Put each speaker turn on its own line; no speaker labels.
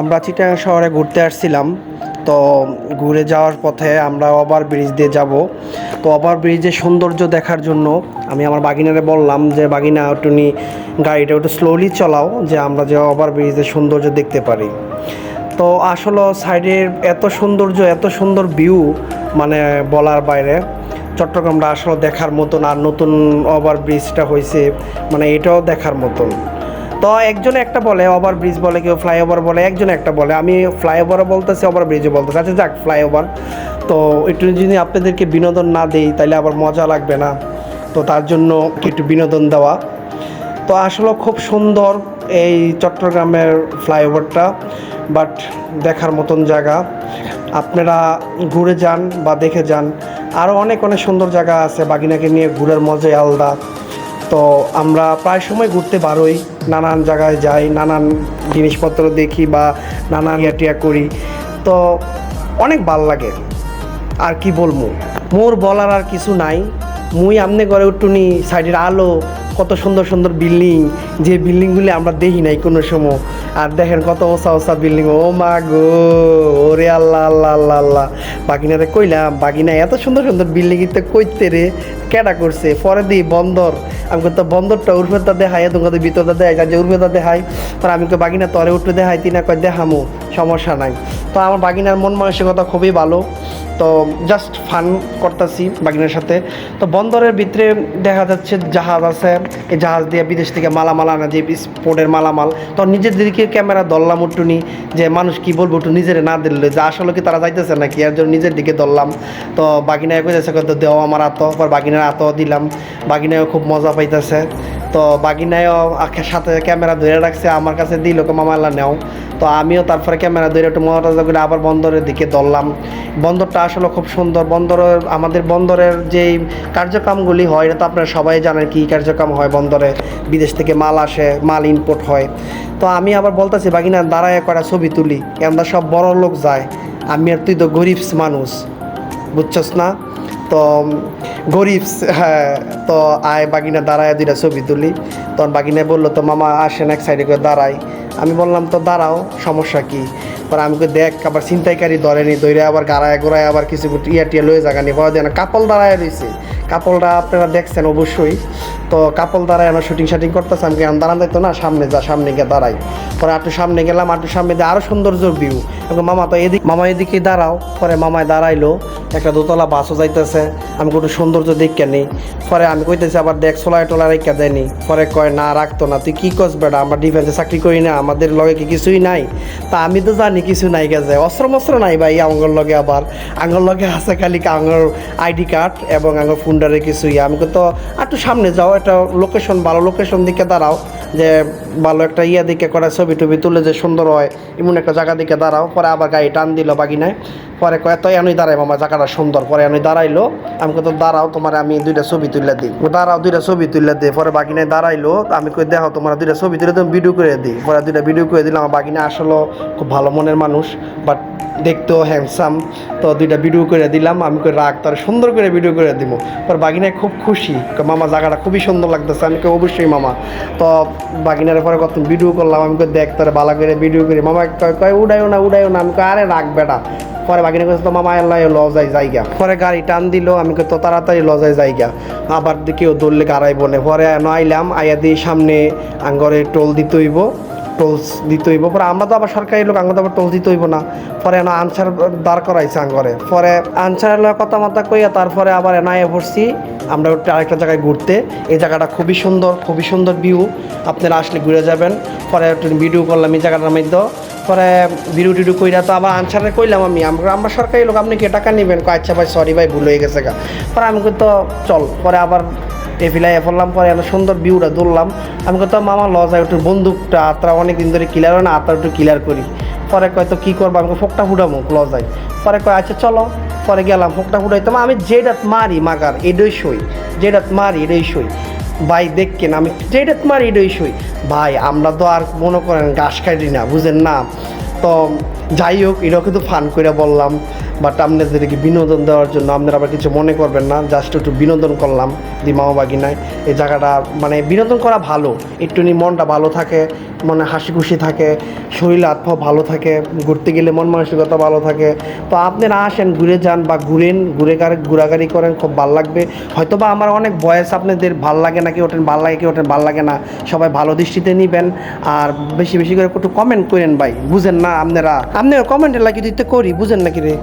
আমরা চিটাং শহরে ঘুরতে আসছিলাম, তো ঘুরে যাওয়ার পথে আমরা ওভার ব্রিজ দিয়ে যাব। তো ওভার ব্রিজের সৌন্দর্য দেখার জন্য আমি আমার বাগিনারে বললাম যে, বাগিনা টুনি গাড়িটা একটু স্লোলি চালাও, যে আমরা যে ওভার ব্রিজের সৌন্দর্য দেখতে পারি। তো আসলে সাইডের এত সৌন্দর্য, এত সুন্দর ভিউ মানে বলার বাইরে, চট্টগ্রামটা আসলে দেখার মতন আর নতুন ওভার ব্রিজটা হয়েছে মানে এটাও দেখার মতন। তো একজন একটা বলে, ওভার ব্রিজ বলে, কেউ ফ্লাইওভার বলে, একজন একটা বলে। আমি ফ্লাইওভারও বলতেছি, ওভার ব্রিজও বলতেছি। আচ্ছা যাক ফ্লাইওভার তো একটু যদি আপনাদেরকে বিনোদন না দেই তাহলে আবার মজা লাগবে না। তো তার জন্য একটু বিনোদন দেওয়া। তো আসলে খুব সুন্দর এই চট্টগ্রামের ফ্লাইওভারটা, বাট দেখার মতন জায়গা। আপনারা ঘুরে যান বা দেখে যান। আরও অনেক অনেক সুন্দর জায়গা আছে, বাগিনাকে নিয়ে ঘুরার মজাই আলাদা। তো আমরা প্রায় সময় ঘুরতে বারোই, নানান জায়গায় যাই, নানান জিনিসপত্র দেখি বা নানান ইয়াটিয়া করি। তো অনেক ভালো লাগে। আর কি বলব? মোর বলার আর কিছু নাই। মুই আমনে ঘরে উঠুনি, সাইডের আলো কত সুন্দর সুন্দর বিল্ডিং যে বিল্ডিংগুলি আমরা দেখি নাই কোনো সময়। আর দেখেন কত ওসা ওসা বিল্ডিং ও মা গো, ওরে আল্লাহ আল্লাহ আল্লাহ আল্লাহ। বাগিনারে কইলাম, বাগিনা এত সুন্দর সুন্দর বিল্ডিং তো কইতে রে, কেডা করছে? পরে দিই বন্দর। আমি তো বন্দরটা উর্ফেতা দেখাই তোমাকে ভিতরটা দেখাই যে উর্ফেতা দেখাই পরে আমি তো বাগিনা তরে উঠে দেখাই তিনা কয়, দেখামো, সমস্যা নাই। তো আমার বাগিনার মন মানসিকতা খুবই ভালো। তো জাস্ট ফান করতেছি বাগিনার সাথে। তো বন্দরের ভিতরে দেখা যাচ্ছে জাহাজ আছে, এই জাহাজ দিয়ে বিদেশ থেকে মালামাল আনা যে স্পোর্টের মালামাল। তো নিজের দিকে ক্যামেরা ধরলাম উঠুনি, যে মানুষ কি বলব একটু নিজের না দিলে যে আসলে কি তারা যাইতেছে নাকি? এর জন্য নিজের দিকে ধরলাম। তো বাগিনায় কইতেছে কত দেওয়া আমার আত পর বাগিনার আত দিলাম। বাগিনায়ও খুব মজা পাইতেছে। তো বাগিনায়ও সাথে ক্যামেরা ধরে রাখছে, আমার কাছে দিল মামাল্লা নেও। তো আমিও তারপরে ক্যামেরা ধরে একটু মজা করে আবার বন্দরের দিকে ধরলাম। বন্দরটা আসলে খুব সুন্দর। বন্দরের, আমাদের বন্দরের যেই কার্যক্রমগুলি হয়, এটা তো আপনারা সবাই জানেন কী কার্যক্রম হয় বন্দরে। বিদেশ থেকে মাল আসে, মাল ইম্পোর্ট হয়। তো আমি আবার বলতেছি, বাগিনা, দাঁড়ায় করা ছবি তুলি। আমরা সব বড় লোক যায়। আমি আর তুই তো গরিবস মানুষ। বুঝছস না? তো গরিব হ্যাঁ। তো আয় বাগিনা, দাঁড়ায় দুইটা ছবি তুলি। তখন বাগিনা বলল, তো মামা আসেন এক সাইডে করে দাঁড়াই। আমি বললাম তো দাঁড়াও সমস্যা কি? পরে আমি কই, দেখ আবার ছিনতাইকারী ধরেনি দৈরে আবার গাড়ায় গোড়ায় আবার কিছু ইয়া টিয়া লয়ে জাগানি পাওয়া যায় না। কাপল দাঁড়ায় রয়েছে কাপলটা আপনারা দেখছেন অবশ্যই। তো কাপল দাঁড়ায় আমার শুটিং শাটিং করতেছে আমি আমি দাঁড়ান তো না সামনে যা সামনে গিয়ে দাঁড়াই। পরে একটু সামনে গেলাম একটু সামনে দিয়ে আরও সৌন্দর্য ভিউ এবং মামা তো এদিক মামা এদিকে দাঁড়াও। পরে মামায় দাঁড়াইলো। একটা দোতলা বাসও যাইতেছে, আমি একটু সৌন্দর্য দেখকে নেই। পরে আমি কইতেছি, আবার দেখ, সোলায় টোলা রেখা দেয়নি পরে কয়, না, রাখতো না, তুই কী করস বেটা? আমরা ডিফেন্সে চাকরি করি না, আমাদের লগে কি কিছুই নাই? তা আমি তো জানি কিছু নাই গেছে অস্ত্র মস্ত্র নাই ভাই, আঙ্গর লগে আবার। আঙ্গর লগে আছে খালি আঙ্গর আইডি কার্ড এবং আঙ্গর ফুন্ডারে কিছুই। আমি তো একটু সামনে যাও, একটা লোকেশন ভালো লোকেশন দিকে দাঁড়াও। যে ভালো একটা ইয়া দিকে করা ছবি টবি তুলে যে সুন্দর হয় এমন একটা জায়গা দিকে দাঁড়াও। পরে আবার গাড়ি টান দিল বাগিনায়। পরে কয় তো এনই দাঁড়াই মামা জায়গাটা সুন্দর। পরে এনই দাঁড়াইলো আমি কত দাঁড়াও তোমার আমি দুইটা ছবি তুলে দিই। দাঁড়াও দুইটা ছবি তুলে দিই পরে বাগিনায় দাঁড়াইলো আমি কই দেখো তোমার দুইটা ছবি তুলে তুমি ভিডিও করে দিই। পরে দুইটা ভিডিও করে দিলাম আমার বাগিনা আসলে খুব ভালো মনের মানুষ বাট দেখতেও হ্যান্ডসাম তো দুইটা ভিডিও করে দিলাম আমি করে রাখ তার সুন্দর করে ভিডিও করে দিব পর বাগিনায় খুব খুশি মামা জায়গাটা খুবই সুন্দর লাগতেছে। আমি কই, অবশ্যই মামা। তো বাগিনার পরে কত ভিডিও করলাম, আমি দেখ তোর ভালো করে ভিডিও করি। মামা কয় কয়, উড়াইও না উড়াইও না। আমি আরে রাখ বেটা। পরে বাগিনা কাছে তো মামা আল্লাহ লজাই জায়গা পরে গাড়ি টান দিল, আমি তো তাড়াতাড়ি লজাই জায়গা আবার কেউ দৌড়লে গাড়াই বনে পরে আইলাম, আইয়া দিয়ে সামনে আঙ্গরে টোল দিতে হইব। টোলস দিতে হইব। পরে আমরা তো আবার সরকারি লোক, আমরা তো আবার টোলস দিতে হইব না। পরে এনা আনসার দাঁড় করাইছে আঙ্গরে। পরে আনসারের লোক কথা মাথা কইয়া তারপরে আবার এনায়ে পড়ছি আমরা আরেকটা জায়গায় ঘুরতে। এই জায়গাটা খুবই সুন্দর খুবই সুন্দর ভিউ আপনারা আসলে ঘুরে যাবেন। পরে একটু ভিডিও করলাম এই জায়গাটার মধ্যে। পরে ভিডিও টিডিও কইরা তো আবার আনসারে কইলাম আমি। আমরা আমরা সরকারি লোক, আপনি কি টাকা নেবেন? আচ্ছা ভাই সরি ভাই, ভুল হয়ে গেছে গা। পরে আমি তো চল। পরে আবার টেফিলাই পড়লাম, পরে এত সুন্দর ভিউটা ধরলাম। আমি কত মামা, লজ হয় একটু বন্দুকটা, আত্রা অনেক দিন ধরে ক্লিয়ার হয় না, আত্রা একটু ক্লিয়ার করি। পরে কয়, তো কী করব? আমাকে ফোকটা ফুটামো লজ পরে কয় আচ্ছা চলো। পরে গেলাম, ফোকটা ফুটাইতাম। আমি যেটাত মারি, মাগার, এডই সই। যেটাত মারি, এডই সই। ভাই দেখকেন আমি যে যেটাত মারি, এডই সই। ভাই, আমরা তো আর মনে করেন ঘাস কাটি না, বুঝেন না? তো যাই হোক, এটাও কিন্তু ফান করে বললাম। বাট আপনাদেরকে বিনোদন দেওয়ার জন্য আপনারা আবার কিছু মনে করবেন না জাস্ট একটু বিনোদন করলাম দিমাও বাগিনায়। এই জায়গাটা মানে বিনোদন করা ভালো। একটুনি মনটা ভালো থাকে মানে হাসি খুশি থাকে, শরীর পা ভালো থাকে, ঘুরতে গেলে মন মানসিকতা ভালো থাকে। তো আপনারা আসেন, ঘুরে যান বা ঘুরেন, ঘুরে ঘোরাঘুরি করেন, খুব ভালো লাগবে। হয়তো বা আমার অনেক বয়স, আপনাদের ভালো লাগে না কি ওঠেন ভালো লাগে কি, ওঠেন ভালো লাগে না, সবাই ভালো দৃষ্টিতে নিবেন। আর বেশি বেশি করে একটু কমেন্ট করেন ভাই, বুঝেন না আপনারা? আপনারা কমেন্টে লাগিয়ে দিতে করি, বুঝেন নাকি রে?